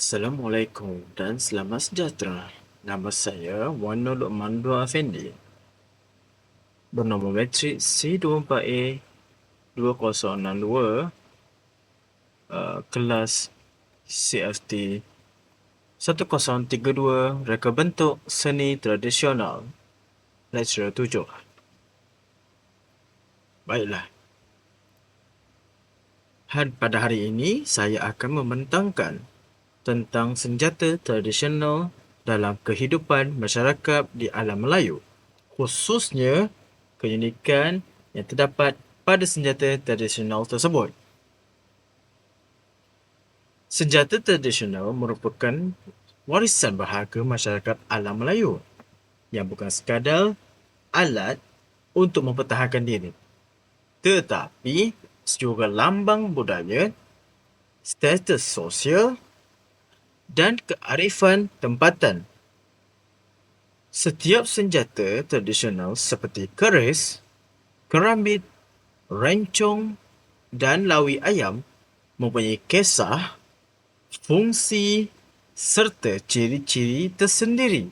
Assalamualaikum dan selamat sejahtera. Nama saya Wan Nur Mandua Afendi. Bernombor metrik C24A 2062 uh, kelas CFT 1032 reka bentuk seni tradisional lecturer 7. Baiklah. Pada hari ini saya akan membentangkan tentang senjata tradisional dalam kehidupan masyarakat di alam Melayu, khususnya keunikan yang terdapat pada senjata tradisional tersebut. Senjata tradisional merupakan warisan berharga masyarakat alam Melayu yang bukan sekadar alat untuk mempertahankan diri, tetapi juga lambang budaya, status sosial dan kearifan tempatan. Setiap senjata tradisional seperti keris, kerambit, rencong dan lawi ayam mempunyai kisah, fungsi serta ciri-ciri tersendiri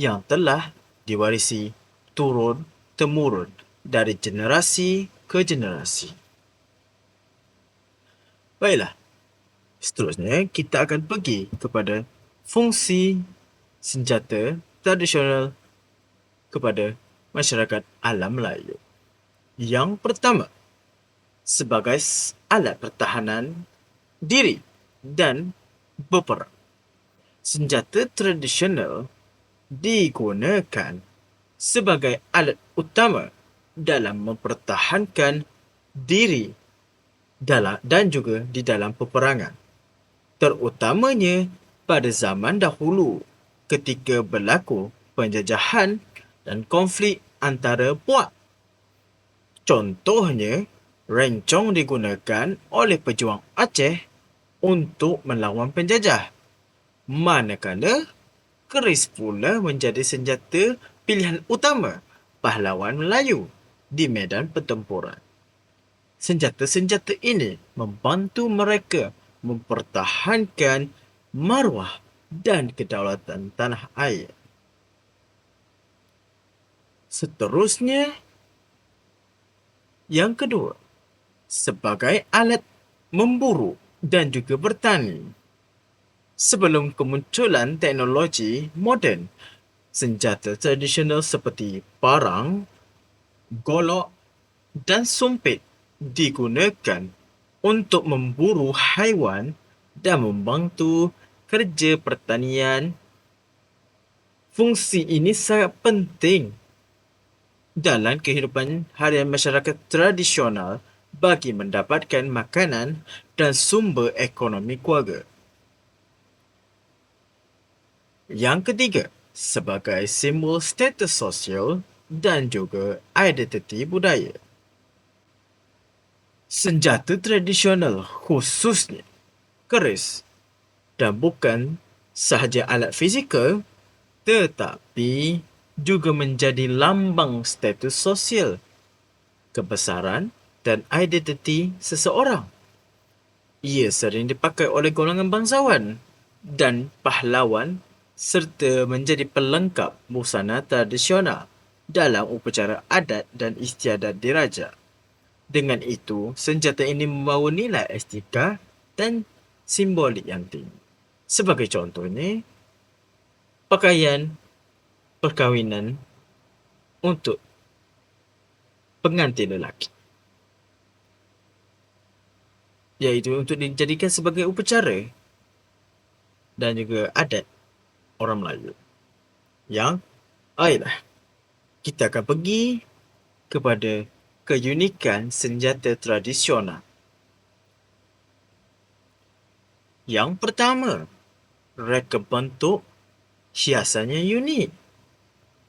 yang telah diwarisi turun-temurun dari generasi ke generasi. Baiklah, Seterusnya, kita akan pergi kepada fungsi senjata tradisional kepada masyarakat alam Melayu. Yang pertama, sebagai alat pertahanan diri dan berperang. Senjata tradisional digunakan sebagai alat utama dalam mempertahankan diri dan juga di dalam peperangan terutamanya pada zaman dahulu ketika berlaku penjajahan dan konflik antara puak. Contohnya, rencong digunakan oleh pejuang Aceh untuk melawan penjajah. Manakala, keris pula menjadi senjata pilihan utama pahlawan Melayu di medan pertempuran. Senjata-senjata ini membantu mereka mempertahankan maruah dan kedaulatan tanah air. Seterusnya, yang kedua, sebagai alat memburu dan juga bertani. Sebelum kemunculan teknologi moden, senjata tradisional seperti parang, golok dan sumpit digunakan untuk memburu haiwan dan membantu kerja pertanian. Fungsi ini sangat penting dalam kehidupan harian masyarakat tradisional bagi mendapatkan makanan dan sumber ekonomi keluarga. Yang ketiga, sebagai simbol status sosial dan juga identiti budaya senjata tradisional khususnya keris dan bukan sahaja alat fizikal tetapi juga menjadi lambang status sosial, kebesaran dan identiti seseorang. Ia sering dipakai oleh golongan bangsawan dan pahlawan serta menjadi pelengkap busana tradisional dalam upacara adat dan istiadat diraja. Dengan itu, senjata ini membawa nilai estetika dan simbolik yang tinggi. Sebagai contohnya, pakaian perkahwinan untuk pengantin lelaki. Iaitu untuk dijadikan sebagai upacara dan juga adat orang Melayu. Yang, ayolah, kita akan pergi kepada keunikan senjata tradisional. Yang pertama, reka bentuk hiasannya unik.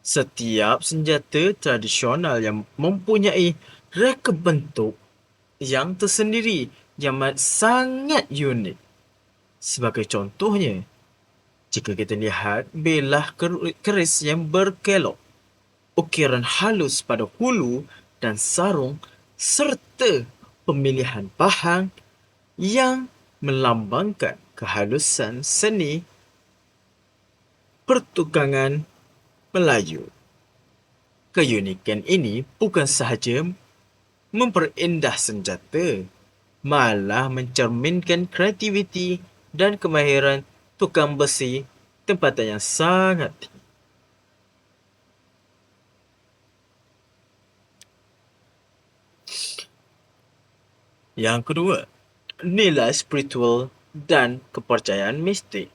Setiap senjata tradisional yang mempunyai reka bentuk yang tersendiri yang sangat unik. Sebagai contohnya, jika kita lihat belah keris yang berkelok, ukiran halus pada hulu dan sarung serta pemilihan pahang yang melambangkan kehalusan seni pertukangan Melayu. Keunikan ini bukan sahaja memperindah senjata, malah mencerminkan kreativiti dan kemahiran tukang besi tempatan yang sangat tinggi. Yang kedua, nilai spiritual dan kepercayaan mistik.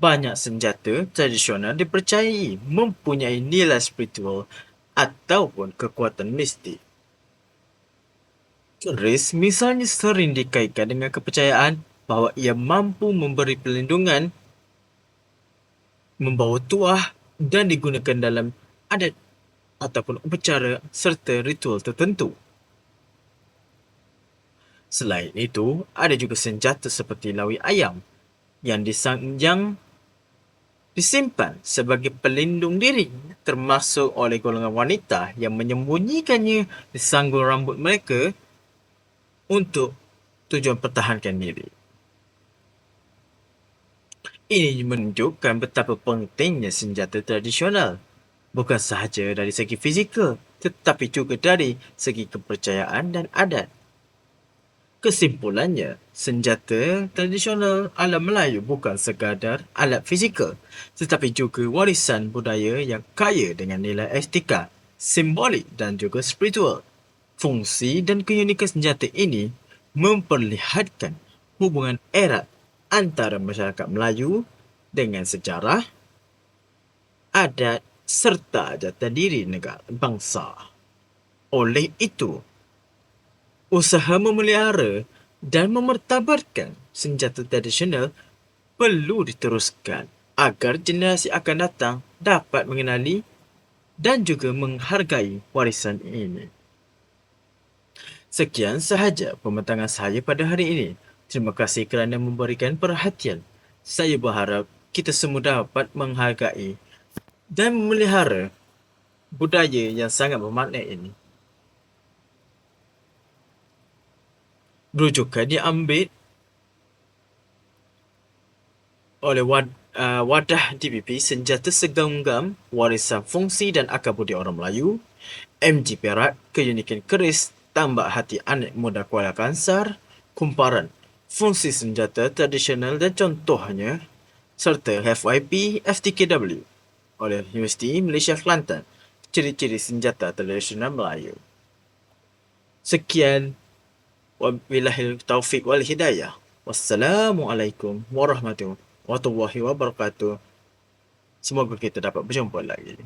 Banyak senjata tradisional dipercayai mempunyai nilai spiritual ataupun kekuatan mistik. Keris misalnya sering dikaitkan dengan kepercayaan bahawa ia mampu memberi perlindungan, membawa tuah dan digunakan dalam adat ataupun upacara serta ritual tertentu. Selain itu, ada juga senjata seperti lawi ayam yang disanjang disimpan sebagai pelindung diri termasuk oleh golongan wanita yang menyembunyikannya di sanggul rambut mereka untuk tujuan pertahankan diri. Ini menunjukkan betapa pentingnya senjata tradisional bukan sahaja dari segi fizikal tetapi juga dari segi kepercayaan dan adat. Kesimpulannya, senjata tradisional ala Melayu bukan sekadar alat fizikal, tetapi juga warisan budaya yang kaya dengan nilai estetika, simbolik dan juga spiritual. Fungsi dan keunikan senjata ini memperlihatkan hubungan erat antara masyarakat Melayu dengan sejarah, adat serta jati diri negara bangsa. Oleh itu, usaha memelihara dan memertabatkan senjata tradisional perlu diteruskan agar generasi akan datang dapat mengenali dan juga menghargai warisan ini. Sekian sahaja pembentangan saya pada hari ini. Terima kasih kerana memberikan perhatian. Saya berharap kita semua dapat menghargai dan memelihara budaya yang sangat bermakna ini. Rujukan diambil oleh wad, uh, wadah DPP Senjata Segenggam Warisan Fungsi dan Akar Budi Orang Melayu MG Perak Keunikan Keris Tambak Hati Anak Muda Kuala Kansar Kumparan Fungsi Senjata Tradisional dan Contohnya serta FYP FTKW oleh Universiti Malaysia Kelantan Ciri-ciri Senjata Tradisional Melayu. Sekian Wabillahi taufiq wal hidayah. Wassalamualaikum warahmatullahi wabarakatuh. Semoga kita dapat berjumpa lagi.